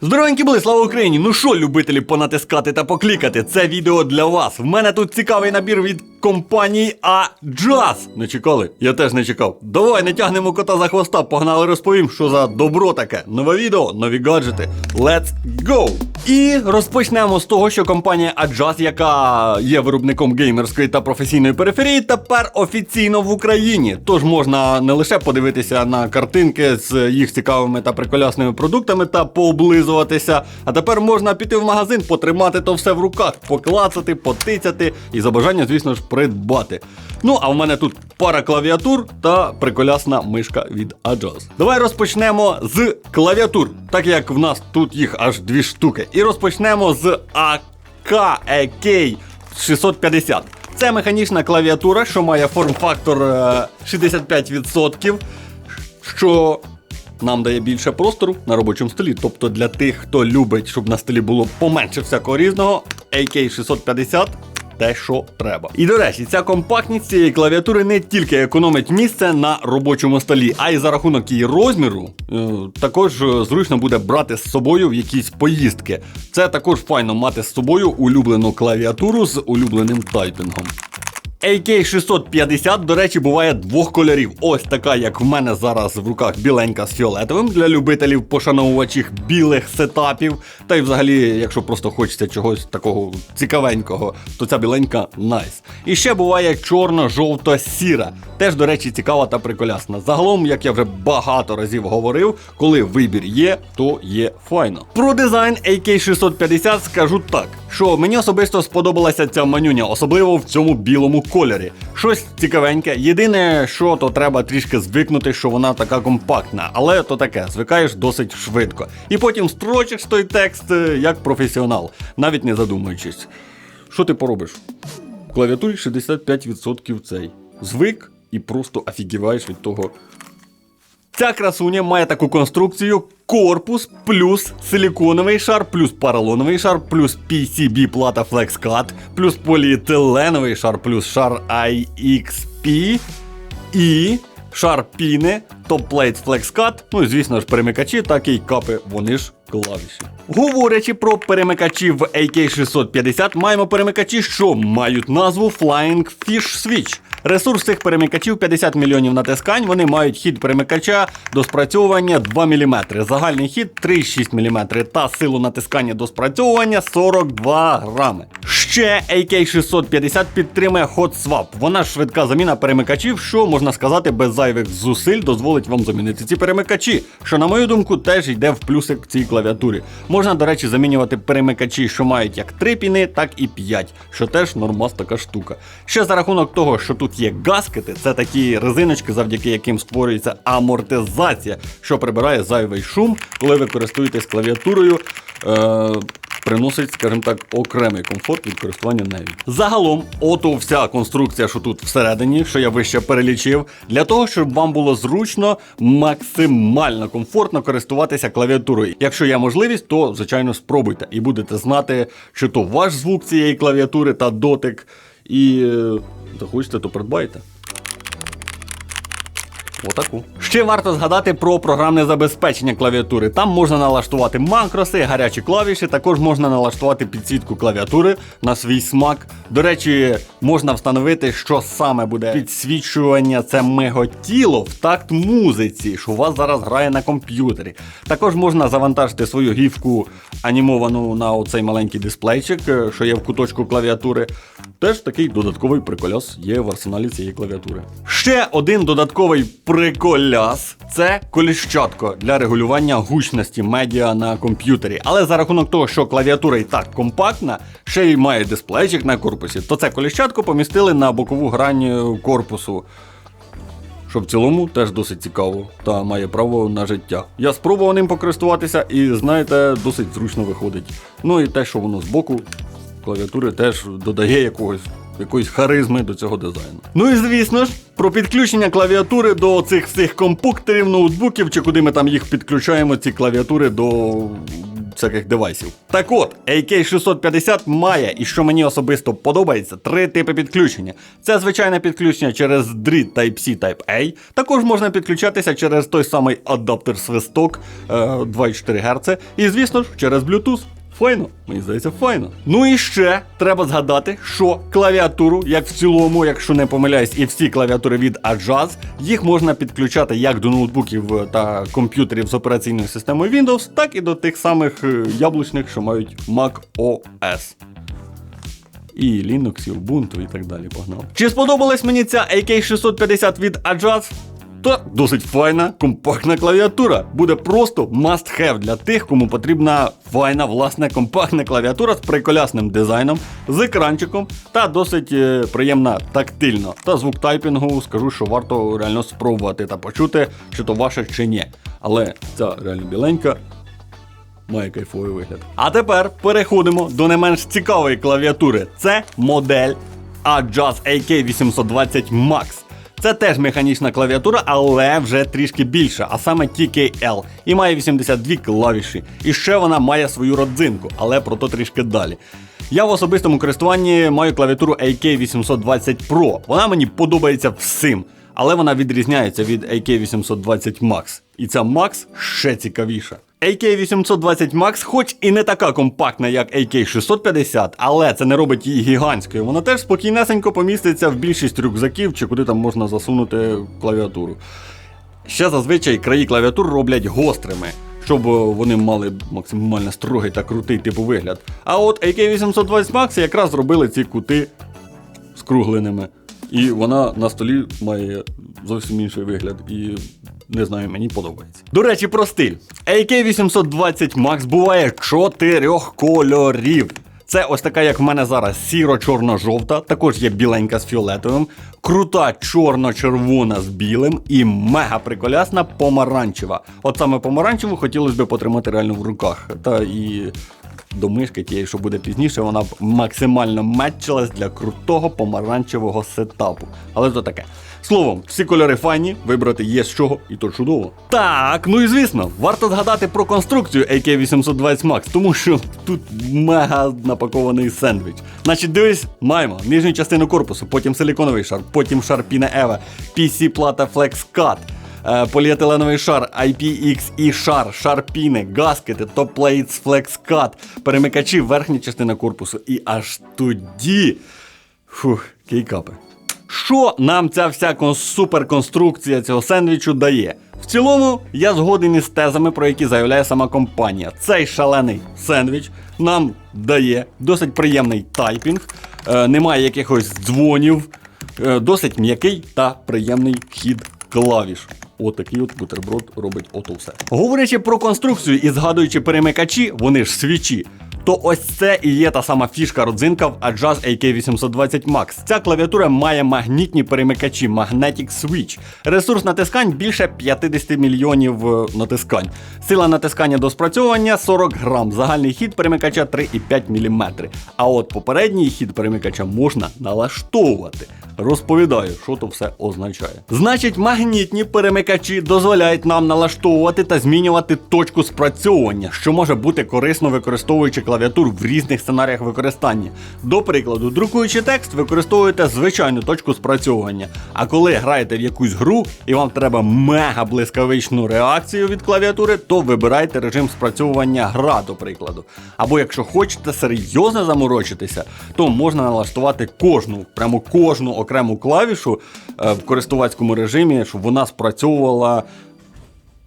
Здоровенькі були, слава Україні! Ну що, любителі понатискати та поклікати, це відео для вас. В мене тут цікавий набір від компанії А-Джаз. Не чекали? Я теж не чекав. Давай не тягнемо кота за хвоста, погнали розповім, що за добро таке. Нове відео, нові гаджети. Let's go! І розпочнемо з того, що компанія А-Джаз, яка є виробником геймерської та професійної периферії, тепер офіційно в Україні. Тож можна не лише подивитися на картинки з їх цікавими та приколясними продуктами та пооблизуватися, а тепер можна піти в магазин, потримати то все в руках, поклацати, потицяти і за бажання, звісно ж, придбати. Ну, а в мене тут пара клавіатур та приколясна мишка від Ajaz. Давай розпочнемо з клавіатур, так як в нас тут їх аж дві штуки. І розпочнемо з AKEK 650. Це механічна клавіатура, що має форм-фактор е, 65%, що нам дає більше простору на робочому столі. Тобто для тих, хто любить, щоб на столі було поменше всякого різного, AK 650 те, що треба. І до речі, ця компактність цієї клавіатури не тільки економить місце на робочому столі, а й за рахунок її розміру, е, також е, зручно буде брати з собою в якісь поїздки. Це також файно мати з собою улюблену клавіатуру з улюбленим тайпінгом. AK650, до речі, буває двох кольорів. Ось така, як в мене зараз в руках біленька з фіолетовим для любителів пошановувачів білих сетапів. Та й взагалі, якщо просто хочеться чогось такого цікавенького, то ця біленька найс. І ще буває чорно-жовто-сіра. Теж, до речі, цікава та приколясна. Загалом, як я вже багато разів говорив, коли вибір є, то є файно. Про дизайн AK650 скажу так, що мені особисто сподобалася ця манюня, особливо в цьому білому кольорі. Щось цікавеньке. Єдине, що то треба трішки звикнути, що вона така компактна, але то таке, звикаєш досить швидко. І потім строчиш той текст е, як професіонал, навіть не задумуючись. Що ти поробиш? В клавіатурі 65% цей. Звик і просто офігіваєш від того. Ця красуня має таку конструкцію: корпус плюс силіконовий шар, плюс поролоновий шар, плюс PCB плата FlexCut, плюс поліетиленовий шар, плюс шар IXP і шар піни, топ-плейт FlexCut, ну і звісно ж перемикачі, так і капи, вони ж клавіші. Говорячи про перемикачі в AK650, маємо перемикачі, що мають назву Flying Fish Switch. Ресурс цих перемикачів 50 мільйонів натискань. Вони мають хід перемикача до спрацьовування 2 мм. Загальний хід 3,6 мм та силу натискання до спрацьовування 42 грами. Ще AK650 підтримує Hot Swap. Вона швидка заміна перемикачів, що можна сказати без зайвих зусиль дозволить вам замінити ці перемикачі. Що, на мою думку, теж йде в плюсик цій клавіатурі. Можна, до речі, замінювати перемикачі, що мають як 3 піни, так і 5, що теж нормас така штука. Ще за рахунок того, що тут є гаскети, це такі резиночки, завдяки яким створюється амортизація, що прибирає зайвий шум, коли ви користуєтесь клавіатурою. Е- Приносить, скажімо так, окремий комфорт від користування нею. Загалом, ото вся конструкція, що тут всередині, що я вище перелічив, для того, щоб вам було зручно, максимально комфортно користуватися клавіатурою. Якщо є можливість, то звичайно спробуйте і будете знати, чи то ваш звук цієї клавіатури та дотик, і е, захочете, то придбайте. Отаку. Ще варто згадати про програмне забезпечення клавіатури. Там можна налаштувати макроси, гарячі клавіші, також можна налаштувати підсвітку клавіатури на свій смак. До речі, можна встановити, що саме буде підсвічування це миготіло в такт музиці, що у вас зараз грає на комп'ютері. Також можна завантажити свою гівку анімовану на оцей маленький дисплейчик, е, що є в куточку клавіатури. Теж такий додатковий приколяс є в арсеналі цієї клавіатури. Ще один додатковий приколяс це коліщатко для регулювання гучності медіа на комп'ютері. Але за рахунок того, що клавіатура і так компактна, ще й має дисплейчик на корпусі, то це коліщатко помістили на бокову грань е, корпусу. Що в цілому теж досить цікаво та має право на життя. Я спробував ним покористуватися і, знаєте, досить зручно виходить. Ну і те, що воно збоку клавіатури теж додає якогось. Якоїсь харизми до цього дизайну. Ну і звісно ж, про підключення клавіатури до цих всіх компуктерів, ноутбуків, чи куди ми там їх підключаємо, ці клавіатури до всяких девайсів. Так от, AK650 має, і що мені особисто подобається, три типи підключення. Це звичайне підключення через дріт Type-C Type-A. Також можна підключатися через той самий адаптер свисток е, 2,4 Гц. І, звісно ж, через Bluetooth. Файно, мені здається, файно. Ну і ще треба згадати, що клавіатуру, як в цілому, якщо не помиляюсь, і всі клавіатури від Ajaz, їх можна підключати як до ноутбуків та комп'ютерів з операційною системою Windows, так і до тих самих е, яблучних, що мають Mac OS. І Linux, і Ubuntu, і так далі погнав. Чи сподобалась мені ця AK650 від Ajaz? Та досить файна, компактна клавіатура. Буде просто must have для тих, кому потрібна файна, власне, компактна клавіатура з приколясним дизайном, з екранчиком та досить е, приємна тактильно. Та звук тайпінгу скажу, що варто реально спробувати та почути, чи то ваше чи ні. Але ця реально біленька, Має кайфовий вигляд. А тепер переходимо до не менш цікавої клавіатури. Це модель Ajaz AK820 Max. Це теж механічна клавіатура, але вже трішки більша, а саме TKL. І має 82 клавіші. І ще вона має свою родзинку, але про то трішки далі. Я в особистому користуванні маю клавіатуру AK820 Pro. Вона мені подобається всім, але вона відрізняється від AK820 Max. І ця Max ще цікавіша. AK820 Max, хоч і не така компактна, як AK650, але це не робить її гігантською. Вона теж спокійнесенько поміститься в більшість рюкзаків чи куди там можна засунути клавіатуру. Ще зазвичай краї клавіатур роблять гострими, щоб вони мали максимально строгий та крутий типу вигляд. А от AK820 Max якраз зробили ці кути скругленими. І вона на столі має зовсім інший вигляд. І не знаю, мені подобається. До речі, про стиль. AK820 Max буває чотирьох кольорів. Це ось така, як в мене зараз, сіро-чорно-жовта, також є біленька з фіолетовим, крута чорно-червона з білим і мега приколясна помаранчева. От саме помаранчеву хотілося б потримати реально в руках. Та і до мишки тієї, що буде пізніше, вона б максимально метчилась для крутого помаранчевого сетапу. Але то таке. Словом, всі кольори файні, вибрати є з чого, і то чудово. Так, ну і звісно, варто згадати про конструкцію AK820 Max, тому що тут мега напакований сендвіч. Значить, дивись, маємо нижню частину корпусу, потім силіконовий шар, потім шар Pine Eva, PC плата FlexCut, поліетиленовий шар, IPX шар, шар піни, гаскети, топ-плейтс, FlexCut, перемикачі, верхня частина корпусу. І аж тоді. Фух, кейкапи. Що нам ця вся суперконструкція цього сендвічу дає? В цілому, я згоден із тезами, про які заявляє сама компанія. Цей шалений сендвіч нам дає досить приємний тайпінг, е, немає якихось дзвонів, е, досить м'який та приємний хід клавіш. Отакий от бутерброд робить ото все. Говорячи про конструкцію і згадуючи перемикачі, вони ж свічі. То ось це і є та сама фішка родзинка в Ajaz AK820 Max. Ця клавіатура має магнітні перемикачі Magnetic Switch. Ресурс натискань більше 50 мільйонів е, натискань. Сила натискання до спрацьовування 40 грам. Загальний хід перемикача 3,5 мм. А от попередній хід перемикача можна налаштовувати. Розповідаю, що то все означає. Значить, магнітні перемикачі дозволяють нам налаштовувати та змінювати точку спрацьовування, що може бути корисно використовуючи клавіатуру в різних сценаріях використання. До прикладу, друкуючи текст, використовуєте звичайну точку спрацьовування. А коли граєте в якусь гру і вам треба мега блискавичну реакцію від клавіатури, то вибирайте режим спрацьовування гра, до прикладу. Або якщо хочете серйозно заморочитися, то можна налаштувати кожну, прямо кожну окрему клавішу е, в користувацькому режимі, щоб вона спрацьовувала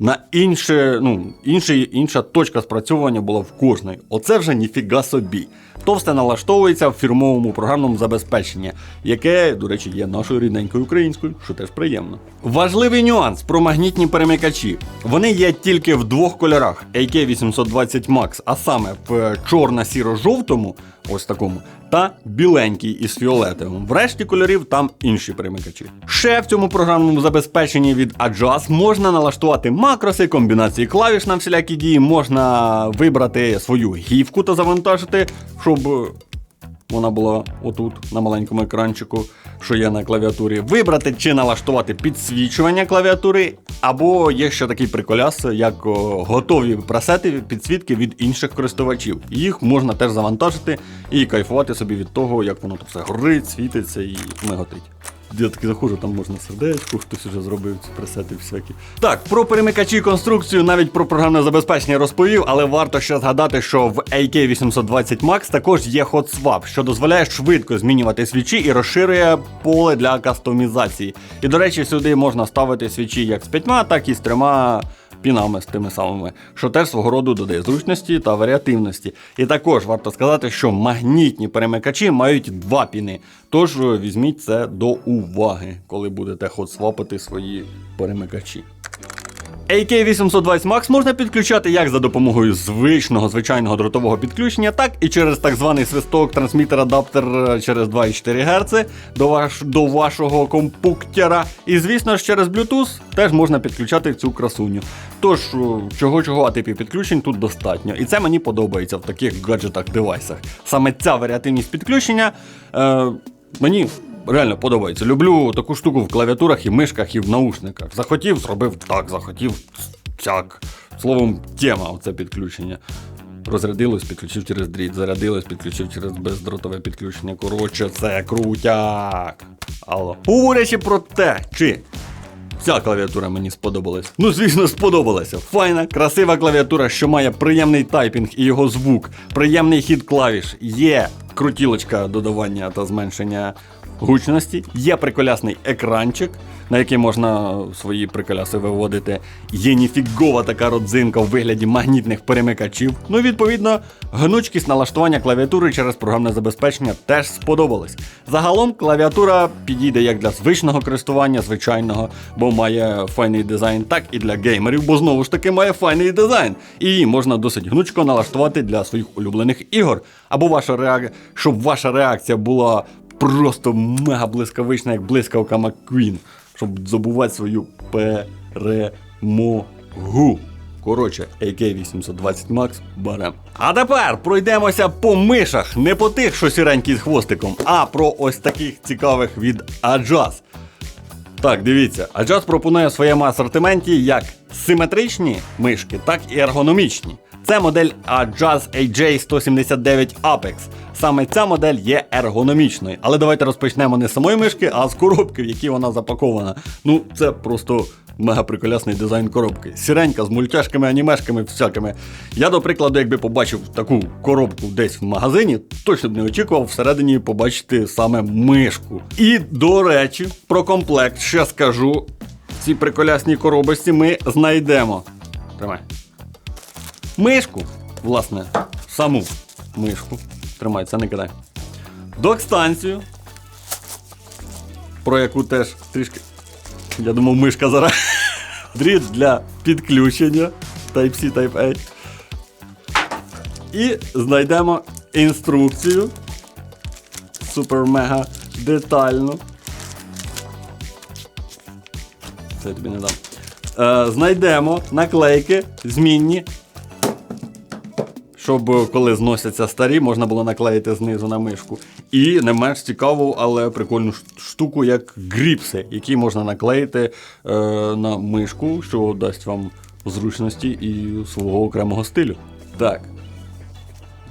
на інше, ну, інший, інша точка спрацьовування була в кожної. Оце вже ніфіга собі. То все налаштовується в фірмовому програмному забезпеченні, яке, до речі, є нашою рідненькою українською, що теж приємно. Важливий нюанс про магнітні перемикачі. Вони є тільки в двох кольорах AK820 Max, а саме в чорно-сіро-жовтому, ось такому, та біленький із фіолетовим. В решті кольорів там інші перемикачі. Ще в цьому програмному забезпеченні від Adjust можна налаштувати макроси, комбінації клавіш на всілякі дії, можна вибрати свою гівку та завантажити, щоб Вона була отут, на маленькому екранчику, що є на клавіатурі. Вибрати чи налаштувати підсвічування клавіатури, або є ще такий приколяс, як готові пресети підсвітки від інших користувачів. Їх можна теж завантажити і кайфувати собі від того, як воно тут все горить, світиться і миготить. Я таки заходжу, там можна сердечко, хтось вже зробив ці пресети всякі. Так, про перемикачі і конструкцію, навіть про програмне забезпечення розповів, але варто ще згадати, що в AK820 Max також є Hot Swap, що дозволяє швидко змінювати свічі і розширює поле для кастомізації. І до речі, сюди можна ставити свічі як з п'ятьма, так і з трьома пінами з тими самими, що теж свого роду додає зручності та варіативності. І також варто сказати, що магнітні перемикачі мають два піни. Тож е, візьміть це до уваги, коли будете ход свапати свої перемикачі. AK820 Max можна підключати як за допомогою звичного звичайного дротового підключення, так і через так званий свисток трансмітер-адаптер е, через 2,4 Гц до, ваш, до вашого компуктера. І звісно ж через Bluetooth теж можна підключати цю красуню. Тож, чого-чого а типів підключень тут достатньо. І це мені подобається в таких гаджетах-девайсах. Саме ця варіативність підключення е, мені реально подобається. Люблю таку штуку в клавіатурах і мишках, і в наушниках. Захотів, зробив так, захотів так. Словом, тема оце підключення. Розрядилось, підключив через дріт, зарядилось, підключив через бездротове підключення. Коротше, це крутяк. Алло. Говорячи про те, чи Ця клавіатура мені сподобалась. Ну, звісно, сподобалася. Файна, красива клавіатура, що має приємний тайпінг і його звук, приємний хід клавіш, є крутілочка додавання та зменшення гучності, є приколясний екранчик, на який можна свої приколяси виводити. Є ніфігова така родзинка в вигляді магнітних перемикачів. Ну, відповідно, гнучкість налаштування клавіатури через програмне забезпечення теж сподобалась. Загалом клавіатура підійде як для звичного користування, звичайного, бо має файний дизайн, так і для геймерів, бо знову ж таки має файний дизайн. І її можна досить гнучко налаштувати для своїх улюблених ігор. Або ваша реак... щоб ваша реакція була просто мега блискавична, як блискавка Макквін, щоб забувати свою перемогу. Коротше, AK820 Max берем. А тепер пройдемося по мишах. Не по тих, що сіренькі з хвостиком, а про ось таких цікавих від Ajaz. Так, дивіться, Ajaz пропонує в своєму асортименті як симетричні мишки, так і ергономічні. Це модель Ajaz AJ179 Apex. Саме ця модель є ергономічною. Але давайте розпочнемо не з самої мишки, а з коробки, в якій вона запакована. Ну, це просто мега приколясний дизайн коробки. Сіренька з мультяшками, анімешками, всякими. Я, до прикладу, якби побачив таку коробку десь в магазині, точно б не очікував всередині побачити саме мишку. І, до речі, про комплект ще скажу. В цій приколясній коробочці ми знайдемо. Тримай. Мишку, власне, саму мишку. Тримай, не кидай. Док-станцію, про яку теж трішки. Я думав, мишка зараз. Дріт для підключення Type-C, Type-A. І знайдемо інструкцію. Супер-мега детальну. Це я тобі не дам. Е, знайдемо наклейки змінні щоб е, коли зносяться старі, можна було наклеїти знизу на мишку. І не менш цікаву, але прикольну штуку, як гріпси, які можна наклеїти е, на мишку, що дасть вам зручності і свого окремого стилю. Так.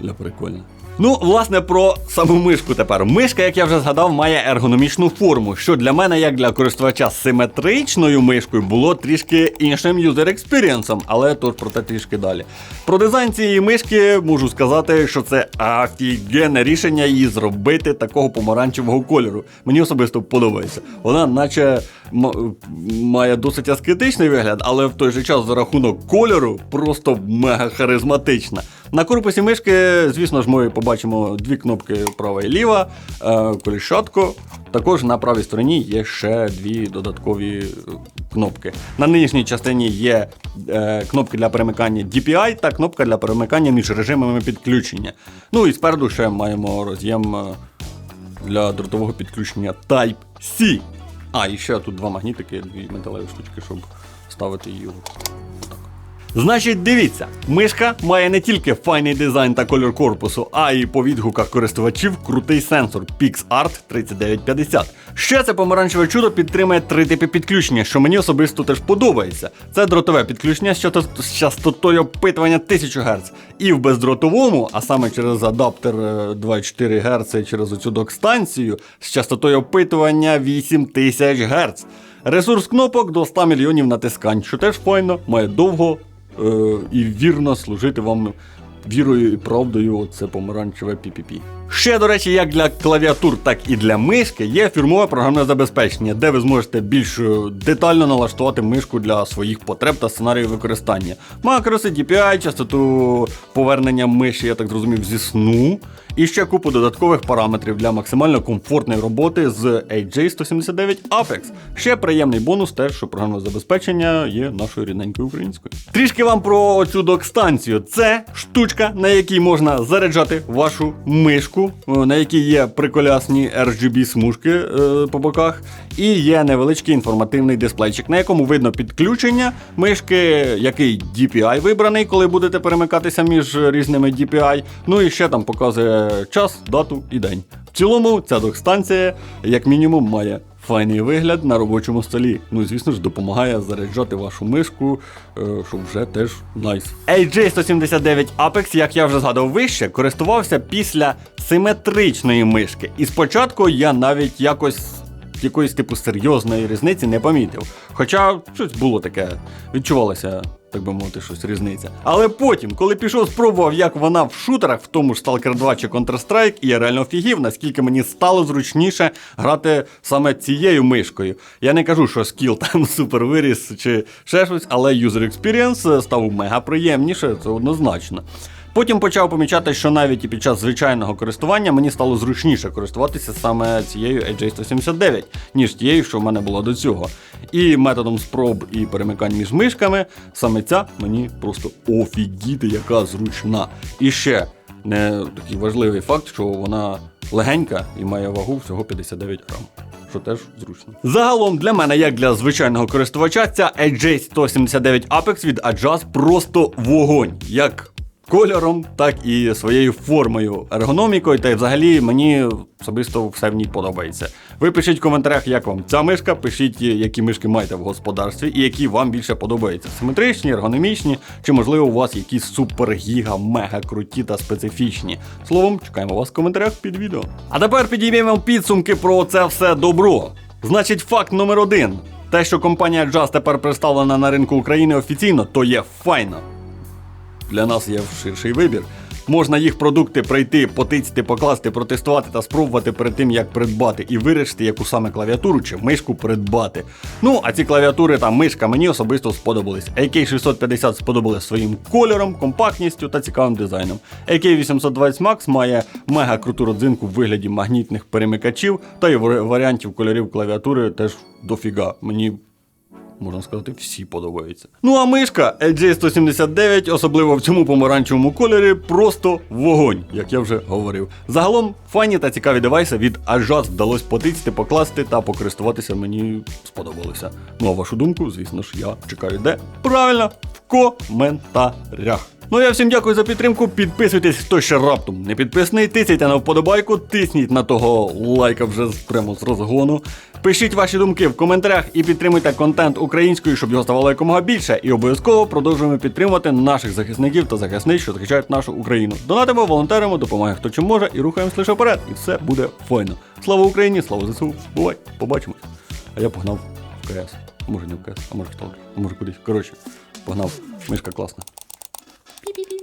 Для прикольно. Ну, власне, про саму мишку тепер. Мишка, як я вже згадав, має ергономічну форму, що для мене, як для користувача симетричною мишкою, було трішки іншим юзер експірієнсом, але тож про те трішки далі. Про дизайн цієї мишки можу сказати, що це офігенне рішення її зробити такого помаранчевого кольору. Мені особисто подобається. Вона, наче має досить аскетичний вигляд, але в той же час за рахунок кольору просто мега харизматична. На корпусі мишки, звісно ж, ми побачимо дві кнопки права і ліва, е, коліщатку. Також на правій стороні є ще дві додаткові е, кнопки. На нижній частині є е, кнопки для перемикання DPI та кнопка для перемикання між режимами підключення. Ну і спереду ще маємо роз'єм для дротового підключення Type-C. А, і ще тут два магнітики, дві металеві штучки, щоб ставити її. Значить, дивіться, мишка має не тільки файний дизайн та кольор корпусу, а й по відгуках користувачів крутий сенсор PixArt 3950. Ще це помаранчеве чудо підтримує три типи підключення, що мені особисто теж подобається. Це дротове підключення з частотою опитування 1000 Гц. І в бездротовому, а саме через адаптер е, 2,4 Гц і через оцю док-станцію з частотою опитування 8000 Гц. Ресурс кнопок до 100 мільйонів натискань, що теж файно, має довго е, і вірно служити вам вірою і правдою. Оце помаранчеве PPP. Ще, до речі, як для клавіатур, так і для мишки є фірмове програмне забезпечення, де ви зможете більш е, детально налаштувати мишку для своїх потреб та сценаріїв використання. Макроси, DPI, частоту повернення миші, я так зрозумів, зі сну. І ще купу додаткових параметрів для максимально комфортної роботи з AJ179 Apex. Ще приємний бонус теж, що програмне забезпечення є нашою рідненькою українською. Трішки вам про цю док-станцію. Це штучка, на якій можна заряджати вашу мишку, е, на якій є приколясні RGB смужки е, по боках, і є невеличкий інформативний дисплейчик, на якому видно підключення мишки, який DPI вибраний, коли будете перемикатися між різними DPI. Ну і ще там показує час, дату і день. В цілому, ця док-станція, як мінімум, має файний вигляд на робочому столі. Ну і звісно ж допомагає заряджати вашу мишку, е, що вже теж найс. AJ179 Apex, як я вже згадав вище, користувався після симетричної мишки. І спочатку я навіть якось якоїсь типу серйозної різниці не помітив. Хоча щось було таке, відчувалося, так би мовити, щось різниця. Але потім, коли пішов, спробував, як вона в шутерах, в тому ж Stalker 2 чи Counter-Strike, і я реально офігів, наскільки мені стало зручніше грати саме цією мишкою. Я не кажу, що скіл там супер виріс чи ще щось, але юзер experience став мега приємніше, це однозначно. Потім почав помічати, що навіть і під час звичайного користування мені стало зручніше користуватися саме цією AJ179, ніж тією, що в мене було до цього. І методом спроб і перемикань між мишками, саме ця мені просто офігіти, яка зручна. І ще не такий важливий факт, що вона легенька і має вагу всього 59 грам. Що теж зручно. Загалом для мене, як для звичайного користувача, ця AJ179 Apex від Adjust просто вогонь. Як кольором, так і своєю формою, ергономікою, та й взагалі мені особисто все в ній подобається. Ви пишіть в коментарях, як вам ця мишка, пишіть, які мишки маєте в господарстві і які вам більше подобаються. Симетричні, ергономічні, чи можливо у вас якісь супер гіга, мега круті та специфічні. Словом, чекаємо вас в коментарях під відео. А тепер підіймемо підсумки про це все добро. Значить, факт номер один. Те, що компанія Just тепер представлена на ринку України офіційно, то є файно для нас є ширший вибір. Можна їх продукти пройти, потицяти, покласти, протестувати та спробувати перед тим, як придбати, і вирішити, яку саме клавіатуру чи мишку придбати. Ну, а ці клавіатури та мишка мені особисто сподобались. AK650 сподобались своїм кольором, компактністю та цікавим дизайном. AK820 Max має мега круту родзинку в вигляді магнітних перемикачів, та й варіантів кольорів клавіатури теж дофіга. Мені можна сказати, всі подобаються. Ну а мишка LG179, особливо в цьому помаранчевому кольорі, просто вогонь, як я вже говорив. Загалом файні та цікаві девайси від Ajaz вдалося потицьти, покласти та покористуватися мені сподобалося. Ну а вашу думку, звісно ж, я чекаю де? Правильно, в коментарях. Ну я всім дякую за підтримку. Підписуйтесь, хто ще раптом не підписаний, тисяйте на вподобайку, тисніть на того лайка вже прямо з розгону. Пишіть ваші думки в коментарях і підтримуйте контент українською, щоб його ставало якомога більше. І обов'язково продовжуємо підтримувати наших захисників та захисниць, що захищають нашу Україну. Донатимо, волонтеримо, допомагає хто чим може і рухаємось лише вперед. І все буде файно. Слава Україні, слава ЗСУ. Бувай, побачимось. А я погнав в КС. Може не в КС, а може в Сталкер, а може кудись. Коротше, погнав. Мишка класна. Beep, beep, beep.